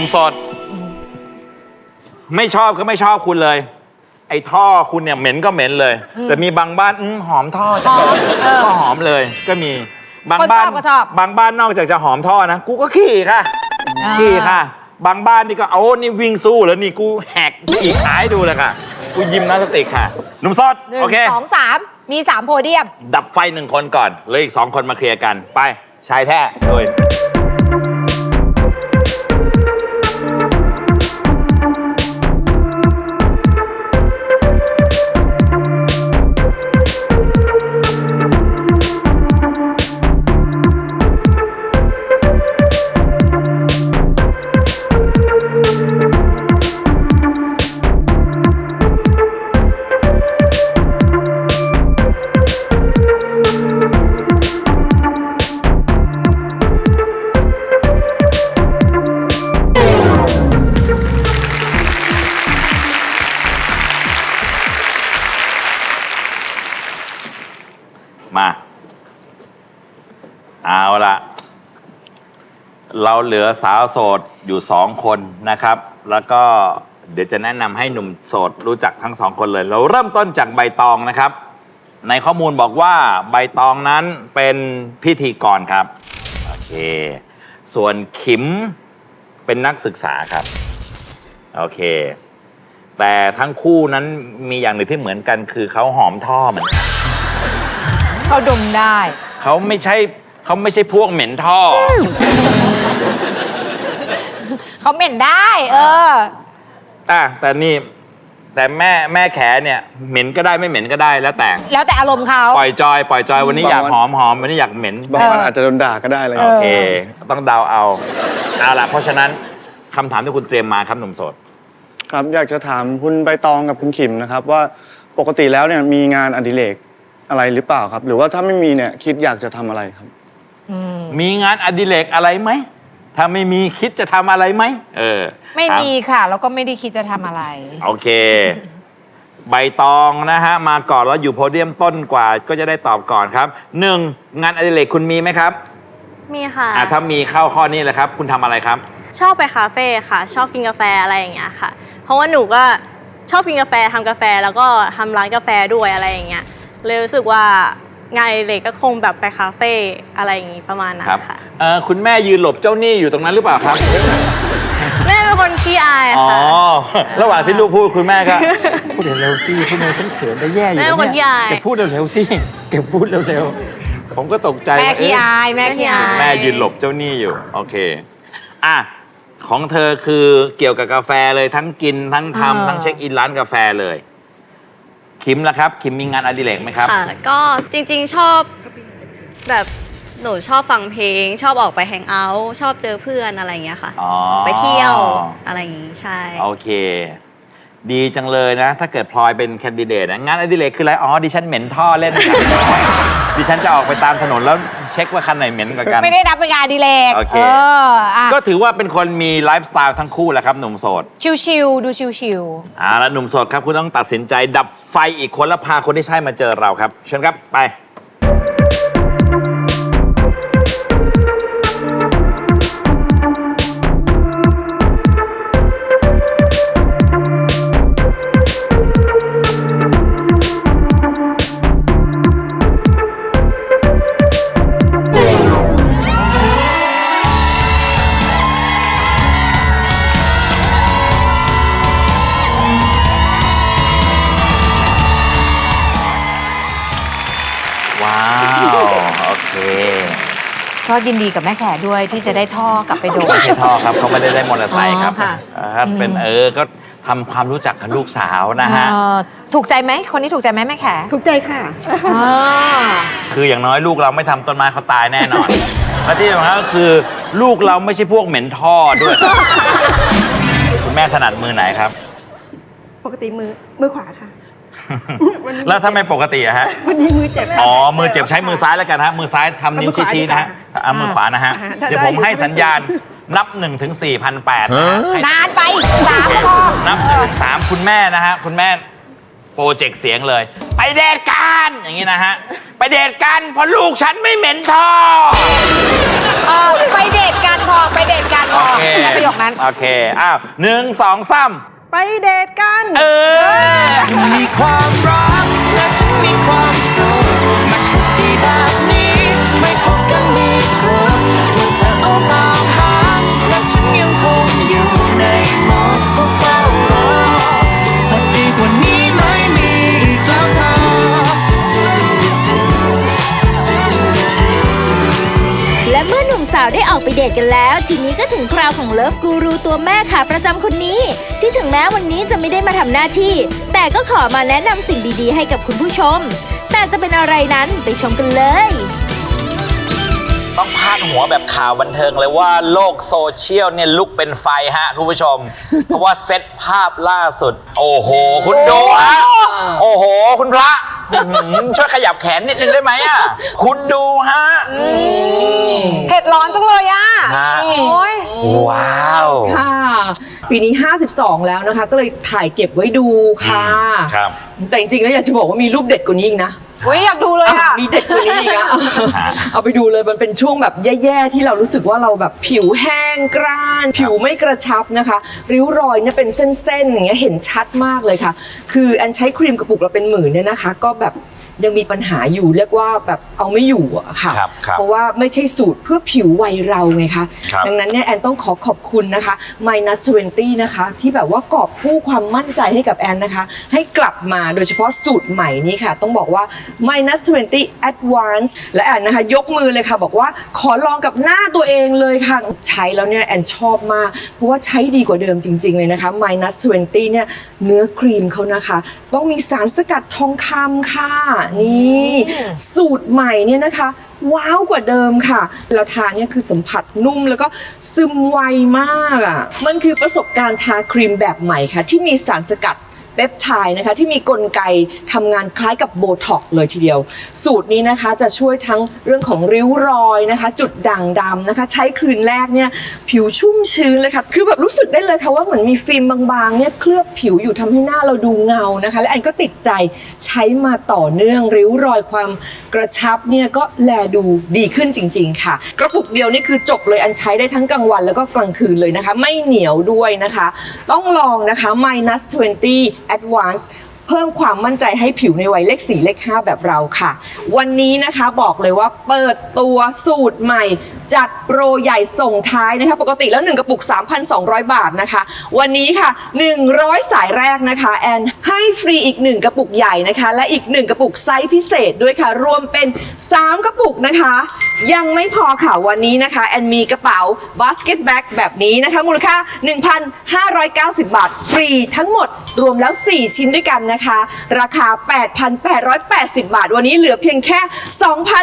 นุ่มโสดไม่ชอบก็ไม่ชอบคุณเลย ไอ้ท่อคุณเนี่ยเหม็นก็เหม็นเลย แต่มีบางบ้านอื้อหอมท่อจังเลยเออก็หอมเลย ก็มีบางคนชอบบ้านก็ชอบ บางบ้านนอกจากจะหอมท่อนะกูก็ขี่ค่ะอ่าขี่ค่ะ บางบ้านนี่ก็เอานี่วิ่งสู้แล้วนี่กูแหกขี่ขายดูเลยค่ะกูยิมนาสติกค่ะหนุ่มโสดหนึ่งโอเค สองสามมีสามโพเดียม ดับไฟหนึ่งคนก่อนเหลยอีกสองคนมาเคลียร์กัน ไปชายแท้โดย เอาละเราเหลือสาวโสดอยู่สองคนนะครับ แล้วก็เดี๋ยวจะแนะนำให้หนุ่มโสดรู้จักทั้งสองคนเลย เราเริ่มต้นจากใบตองนะครับ ในข้อมูลบอกว่าใบตองนั้นเป็นพิธีกรครับ โอเค ส่วนขิมเป็นนักศึกษาครับ โอเค แต่ทั้งคู่นั้นมีอย่างหนึ่งที่เหมือนกันคือเขาหอมท่อเหมือนกันเขาดมได้ เขาไม่ใช่ เขาไม่ใช่พวกเหม็นท่อ เขาเหม็นได้ เออ อะแต่นี่ แต่แม่แม่แขเนี่ย เหม็นก็ได้ไม่เหม็นก็ได้แล้วแต่ แล้วแต่อารมณ์เขา ปล่อยจอย ปล่อยจอยวันนี้อยากหอมหอมวันนี้อยากเหม็น บางวันอาจจะโดนด่าก็ได้อะไรเอโออเค ต้องเดาเอา เอาล่ะ เพราะฉะนั้นคำถามที่คุณเตรียมมาครับหนุ่มโสด ครับอยากจะถามคุณใบตองกับคุณขิมนะครับว่าปกติแล้วเนี่ยมีงานอดิเรกอะไรหรือเปล่าครับ หรือว่าถ้าไม่มีเนี่ยคิดอยากจะทำอะไรครับอื มมีงานอดิเรกอะไรไหมถ้าไม่มีคิดจะทำอะไรไหมเออไม่ถา มีค่ะ แล้วก็ไม่ได้คิดจะทำอะไร โอเค ใบตองนะฮะ มาก่อนแล้วอยู่โพเดียมต้นกว่า ก็จะได้ตอบก่อนครับหนึ่งงานอดิเรกคุณมีไหมครับมีค่ะ อะถ้ามีเข้าข้อนี้เลยครับ คุณทำอะไรครับ ชอบไปคาเฟ่ค่ะ ชอบกินกาแฟอะไรอย่างเงี้ยค่ะ เพราะว่าหนูก็ชอบกินกาแฟทำกาแฟแล้วก็ทำร้านกาแฟด้วยอะไรอย่างเงี้ยเลยรู้สึกว่า งานอดิเล็กก็คงแบบไปคาเฟ่อะไรอย่างงี้ประมาณนั้นครับค่ะเอ่อคุณแม่ยืนหลบเจ้าหนี้อยู่ตรงนั้นหรือเปล่าครับ แม่เป็นคนขี้อายอ๋อ ค่ะ ระหว่างที่ลูกพูดคุณแม่ก็ พูดเร็วๆสิพูดเร็วฉันเขินได้แย่อยู่แม่นะคนเนี่ยใหญ่แกพูดเร็วๆสิแกพูดเร็วๆผมก็ตกใจแม่ว่าขี้เอ๊ะอายแม่ขี้อาย แม่ยืนหลบเจ้าหนี้อยู่ โอเค อะ ของเธอคือเกี่ยวกับกาแฟเลยทั้งกินทั้งอ่าทำทั้งเช็คอินร้านกาแฟเลย คิมล่ะครับ คิมมีงานอดิเรกไหมครับ ค่ะ ก็จริงๆชอบแบบหนูชอบฟังเพลง ชอบออกไปแฮงเอาท์ชอบเจอเพื่อนอะไรอย่างเงี้ยค่ะ อ๋อไปเที่ยวอะไรอย่างงี้ใช่ โอเค ดีจังเลยนะ ถ้าเกิดพลอยเป็นแคนดิเดตนะงานอดิเรกคืออะไรอ๋อดิฉันเหม็นท่อเล่นกันดิฉันจะออกไปตามถนนแล้วเช็คว่าคันไหนเหม็นกว่ากัน ไม่ได้นับเป็นงานอดีเลกโอเคเอออะก็ถือว่าเป็นคนมีไลฟ์สไตล์ทั้งคู่แหละครับหนุ่มโสดชิวๆดูชิวอ่าแล้วหนุ่มโสดครับคุณต้องตัดสินใจดับไฟอีกคนแล้วพาคนที่ใช่มาเจอเราครับ เชิญครับไป ก็ยินดีกับแม่แขด้วยที่จะได้ท่อกลับไปโดน ไม่ใช่ท่อครับเขาไม่ได้ได้มอเตอร์ไซค์ครับอ๋อค่ะอ่าครับ เป็นอืม เออก็ทำความรู้จักกับลูกสาวนะฮะ เอ่อถูกใจไหมคนนี้ถูกใจไหมแม่แขถูกใจค่ะ อ่าคืออย่างน้อยลูกเราไม่ทำต้นไม้เขาตายแน่นอน และที่สำคัญก็คือ ลูกเราไม่ใช่พวกเหม็นท่อด้วยคุณแม่ถนัดมือไหนครับ ปกติมือมือขวาค่ะ วันนี้แล้วถ้าไม่ปกติอะฮะ วันนี้มือเจ็บอ๋อ มือเจ็บใช้มือซ้ายแล้วกันฮะ มือซ้ายทำนิ้วชี้ๆนะฮะเอามือขวานะฮะอ่าได้เดี๋ยวผมได้ให้สัญญาณนับ1นถึงสี่พันแปดนานไปสามพอนับหนึ่งถึงสามคุณแม่นะฮะ คุณแม่โปรเจกต์เสียงเลย ไปเดทกันอย่างนี้นะฮะ ไปเดทกันเพราะลูกฉันไม่เหม็นท่อเออไปเดทกันพอไปเดทกันพอโอเคแค่ประโยคนั้น โอเค อ้าวหนึ่งสองสาม ไปเดทกัน เออ ฉันมีความรักและฉันมีความสุขมาโชคดีแบบนี้ ไม่คบกันดีกว่าว่าเธอออกตามหา และฉันยังคงอยู่ในหมดผู้เฝ้ารอพอดีกว่านี้ไม่มีอีกแล้วค่ะและเมื่อหนุ่มสาวได้ออกไปเดทกันแล้ว ทีนี้ก็ถึงคราวของเลิฟกู ตัวแม่ขาประจำคนนี้ ที่ถึงแม้วันนี้จะไม่ได้มาทำหน้าที่ แต่ก็ขอมาแนะนำสิ่งดีๆ ให้กับคุณผู้ชม แต่จะเป็นอะไรนั้นไปชมกันเลย ต้องพาดหัวแบบข่าวบันเทิงเลยว่าโลกโซเชียลเนี่ยลุกเป็นไฟฮะคุณผู้ชม เพราะว่าเซตภาพล่าสุด โอ้โห คุณดูฮะโอ้โห คุณพระอื้อหือช่วยขยับแขนนิดนึงได้ไหมอะ คุณดูฮะ เผ็ดร้อนจังเลยอะ ฮะ โอ้ยว้าวค่ะ ปีนี้ 52 แล้วนะคะ ก็เลยถ่ายเก็บไว้ดูค่ะ ครับ แต่จริงๆแล้วอยากจะบอกว่ามีรูปเด็ดกว่านี้อีกนะ อุ้ยอยากดูเลยอะ มีเด็ดกว่านี้อีกนะฮะเอาไปดูเลยมันเป็นช่วงแบบแย่ๆที่เรารู้สึกว่าเราแบบผิวแห้งกร้าน ผิวไม่กระชับนะคะ ริ้วรอยเนี่ยเป็นเส้นๆอย่างเงี้ยเห็นชัดมากเลยค่ะ คืออันใช้ครีมกระปุกเราเป็นหมื่นเนี่ยนะคะ ก็แบบยังมีปัญหาอยู่เรียกว่าแบบเอาไม่อยู่อะค่ะ ครับครับเพราะว่าไม่ใช่สูตรเพื่อผิววัยเราไงคะ ครับ ดังนั้นเนี่ยแอนต้องขอขอบคุณนะคะ minus 20 นะคะ ที่แบบว่ากอบกู้ความมั่นใจให้กับแอนนะคะ ให้กลับมาโดยเฉพาะสูตรใหม่นี้ค่ะ ต้องบอกว่า minus 20 advance และแอนนะคะ ยกมือเลยค่ะ บอกว่าขอลองกับหน้าตัวเองเลยค่ะ ใช้แล้วเนี่ยแอนชอบมาก เพราะว่าใช้ดีกว่าเดิมจริง ๆ เลยนะคะ minus 20 เนี่ย เนื้อครีมเขานะคะ ต้องมีสารสกัดทองคำค่ะ นี่ สูตรใหม่เนี่ยนะคะว้าวกว่าเดิมค่ะเราทาเนี่ยคือสัมผัสนุ่มแล้วก็ซึมไวมากอะ มันคือประสบการณ์ทาครีมแบบใหม่ค่ะ ที่มีสารสกัด ปปไทด์นะคะที่มีกลไกทำงานคล้ายกับโบท็อกเลยทีเดียว สูตรนี้นะคะจะช่วยทั้งเรื่องของริ้วรอยนะคะ จุดด่างดำนะคะ ใช้คืนแรกเนี่ยผิวชุ่มชื้นเลยค่ะคือแบบรู้สึกได้เลยค่ะว่าเหมือนมีฟิล์มบางๆเนี่ยเคลือบผิวอยู่ทำให้หน้าเราดูเงานะคะ และแอนก็ติดใจใช้มาต่อเนื่องริ้วรอยความกระชับเนี่ยก็แลดูดีขึ้นจริง ๆ ค่ะ กระปุกเดียวนี่คือจบเลยอันใช้ได้ทั้งกลางวันแล้วก็กลางคืนเลยนะคะ ไม่เหนียวด้วยนะคะ ต้องลองนะคะ minus 20 advance เพิ่มความมั่นใจให้ผิวในวัยเลข4เลข5แบบเราค่ะ วันนี้นะคะบอกเลยว่าเปิดตัวสูตรใหม่ จัดโปรใหญ่ส่งท้ายนะคะ ปกติแล้ว 1 กระปุก 3,200 บาทนะคะ วันนี้ค่ะ 100 สายแรกนะคะ แอนให้ฟรีอีก 1 กระปุกใหญ่นะคะ และอีก 1 กระปุกไซส์พิเศษด้วยค่ะ รวมเป็น 3 กระปุกนะคะ ยังไม่พอค่ะวันนี้นะคะ แอนมีกระเป๋าบาสเกตแบ็กแบบนี้นะคะ มูลค่า 1,590 บาท ฟรีทั้งหมดรวมแล้ว 4 ชิ้นด้วยกันนะคะ ราคา 8,880 บาท วันนี้เหลือเพียงแค่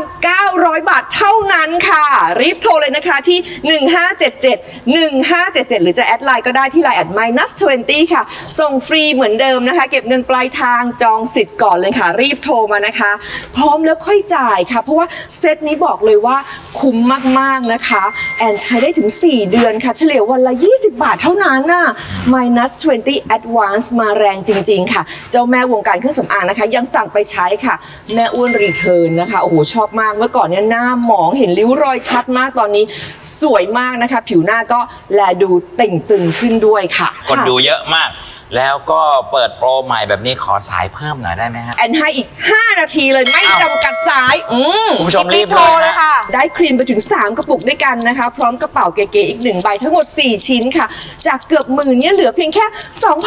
2,900 บาทเท่านั้นค่ะรีบโทรเลยนะคะที่ 1577 1577 หรือจะแอดไลน์ก็ได้ที่ไลน์แอด minus 20 ค่ะ ส่งฟรีเหมือนเดิมนะคะ เก็บเงินปลายทางจองสิทธิ์ก่อนเลยค่ะ รีบโทรมานะคะ พร้อมแล้วค่อยจ่ายค่ะ เพราะว่าเซตนี้บอกเลยว่าคุ้มมากๆนะคะ แอนใช้ได้ถึง 4 เดือนค่ะ เฉลี่ยวันละ 20 บาทเท่านั้นน่ะ minus 20 advance มาแรงจริง ๆ ค่ะ เจ้าแม่วงการเครื่องสำอางนะคะ ยังสั่งไปใช้ค่ะ แม่อ้วนรีเทิร์นนะคะ โอ้โห ชอบมาก เมื่อก่อนเนี่ยหน้าหมองเห็นริ้วรอยชัดมากตอนนี้สวยมากนะคะ ผิวหน้าก็แลดูเต่งตึงขึ้นด้วยค่ะ คนดูเยอะมาก แล้วก็เปิดโปรใหม่แบบนี้ขอสายเพิ่มหน่อยได้ไหมฮะ แอนให้อีก 5 นาทีเลยไม่จำกัดสายอืมคุณผู้ชมรีบโทรเลเลยยนะค่ะ ได้ครีมไปถึง 3 กระปุกด้วยกันนะคะ พร้อมกระเป๋าเก๋ๆอีก 1 ใบทั้งหมด 4 ชิ้นค่ะ จากเกือบหมื่นเนี่ยเหลือเพียงแค่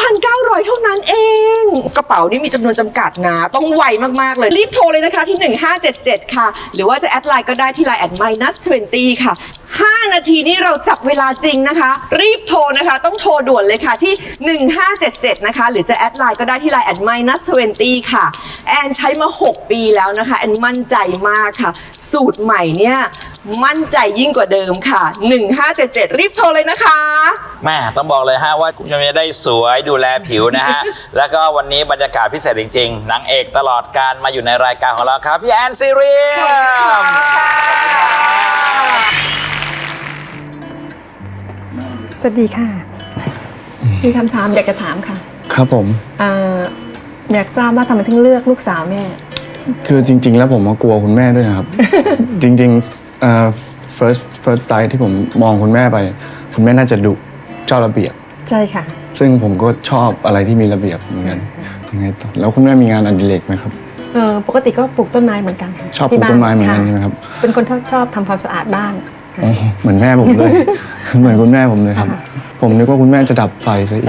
2,900 เท่านั้นเอง กระเป๋านี่มีจำนวนจำกัดนะ ต้องไวมาก ๆ เลย รีบโทรเลยนะคะที่ 1577 ค่ะ หรือว่าจะแอดไลน์ก็ได้ที่ไลน์แอด minus 20ค่ะ5 นาทีนี้เราจับเวลาจริงนะคะ รีบโทรนะคะ ต้องโทรด่วนเลยค่ะที่ 1577 นะคะ หรือจะแอดไลน์ก็ได้ที่ไลน์แอด minus 20ค่ะ แอนใช้มา 6 ปีแล้วนะคะ แอนมั่นใจมากค่ะ สูตรใหม่เนี่ย มั่นใจยิ่งกว่าเดิมค่ะ 1577 รีบโทรเลยนะคะ แม่ต้องบอกเลยฮะว่าคุณผู้ชมจะได้สวยดูแลผิวนะฮะ แล้วก็วันนี้บรรยากาศพิเศษจริงๆนางเอกตลอดการมาอยู่ในรายการของเราครับ พี่แอนซีเรียม สวัสดีค่ะ มีคำถามอยากจะถามค่ะ ครับผมเอ่ออยากทราบว่าทำไมถึงเลือกลูกสาวแม่ คือจริง ๆ แล้วผมมากลัวคุณแม่ด้วยนะครับ จริงๆเอ่อ first first sight ที่ผมมองคุณแม่ไป คุณแม่น่าจะดุเจ้าระเบียบ ใช่ค่ะ ซึ่งผมก็ชอบอะไรที่มีระเบียบเหมือนกันยังไงต่อแล้วคุณแม่มีงานอดิเรกไหมครับ เออปกติก็ปลูกต้นไม้เหมือนกันค่ะชอบปลูกที่าต้นไม้เหมือนกันค่ะใช่ไหมครับ เป็นคนชอบชอบทำความสะอาดบ้านค่ะอ๋อ เหมือนแม่ผมเลย เหมือนคุณแม่ผมเลยครับ ผมนึกว่าคุณแม่จะดับไฟซะอีก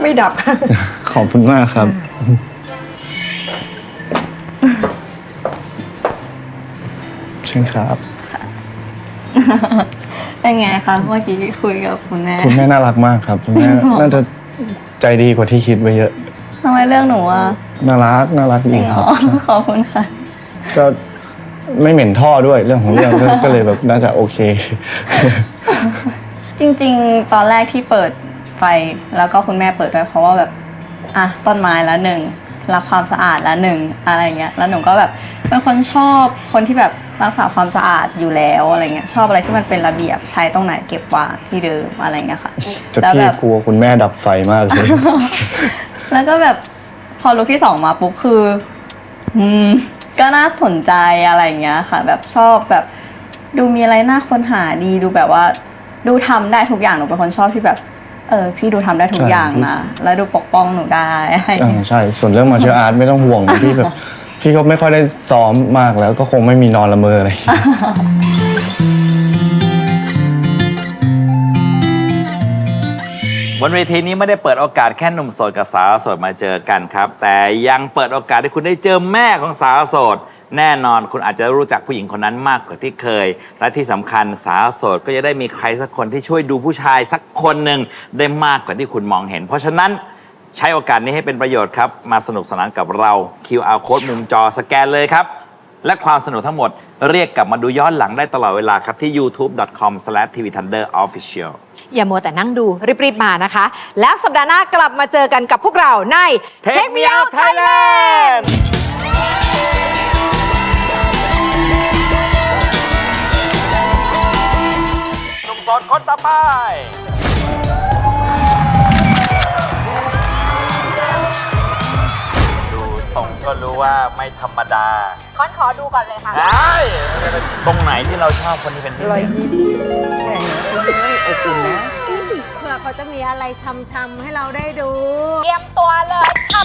ไม่ดับค่ะขอบคุณมากครับ เช่นครับ เป็นไงคะเมื่อกี้คุยกับคุณแม่คุณแม่น่ารักมากครับ คุณแม่น่าจะใจดีกว่าที่คิดไว้เยอะทำไมเรื่องหนูอะน่ารักน่ารักจดีริงเหครรัอบขอบคุณค่ะ ก็ ไม่เหม็นท่อด้วยเรื่องของเรื่องก็ก็เลยแบบน่าจะโอเค จริง ๆ ตอนแรกที่เปิดไฟแล้วก็คุณแม่เปิดด้วยเพราะว่าแบบอะต้นไม้ละหนึ่งรักความสะอาดละหนึ่งอะไรเงี้ยแล้วหนูก็แบบเป็นคนชอบคนที่แบบรักษาความสะอาดอยู่แล้วอะไรเงี้ยชอบอะไรที่มันเป็นระเบียบใช้ตรงไหนเก็บวางที่เดิมอะไรเงี้ยค่ะจะแล้วพี่แบบกลัวคุณแม่ดับไฟมากเลยแล้วก็แบบพอลุกที่สองมาปุ๊บคือ อืม ก็น่าสนใจอะไรอย่างเงี้ยค่ะ แบบชอบแบบดูมีอะไรน่าค้นหาดีดูแบบว่า ดูทำได้ทุกอย่างหนูเป็นคนชอบที่แบบเออพี่ดูทำได้ทุกใช่อย่างนะแล้วดูปกป้องหนูได้อะไรอย่างอ่าเงี้ยใช่ส่วนเรื่องมาเชอาร์ตไม่ต้องห่วงพี่แบบพี่ก็ไม่ค่อยได้ซ้อมมากแล้วก็คงไม่มีนอนละเมออะไร นเวทีนี้ไม่ได้เปิดโอกาสแค่หนุ่มโสดกับสาวโสดมาเจอกันครับ แต่ยังเปิดโอกาสให้คุณได้เจอแม่ของสาวโสด แน่นอนคุณอาจจะรู้จักผู้หญิงคนนั้นมากกว่าที่เคย และที่สำคัญสาวโสดก็จะได้มีใครสักคนที่ช่วยดูผู้ชายสักคนหนึ่งได้มากกว่าที่คุณมองเห็น เพราะฉะนั้นใช้โอกาสนี้ให้เป็นประโยชน์ครับ มาสนุกสนานกับเรา QR code มุมจอสแกนเลยครับ และความสนุกทั้งหมด เรียกกลับมาดูย้อนหลังได้ตลอดเวลาครับ ที่ youtube.com/tvthunderofficial อย่ามัวแต่นั่งดูรีบๆมานะคะ แล้วสัปดาห์หน้ากลับมาเจอกันกับพวกเราใน Take Me Out Thailand หนุ่มโสดคนต่อไป ดูทรงก็รู้ว่าไม่ธรรมดา คอนขอดูก่อนเลยค่ะ ได้ตรงไหนที่เราชอบคนที่เป็นพิเศษเผื่อเขาจะมีอะไรช้ำๆให้เราได้ดู เตรียมตัวเลยชับ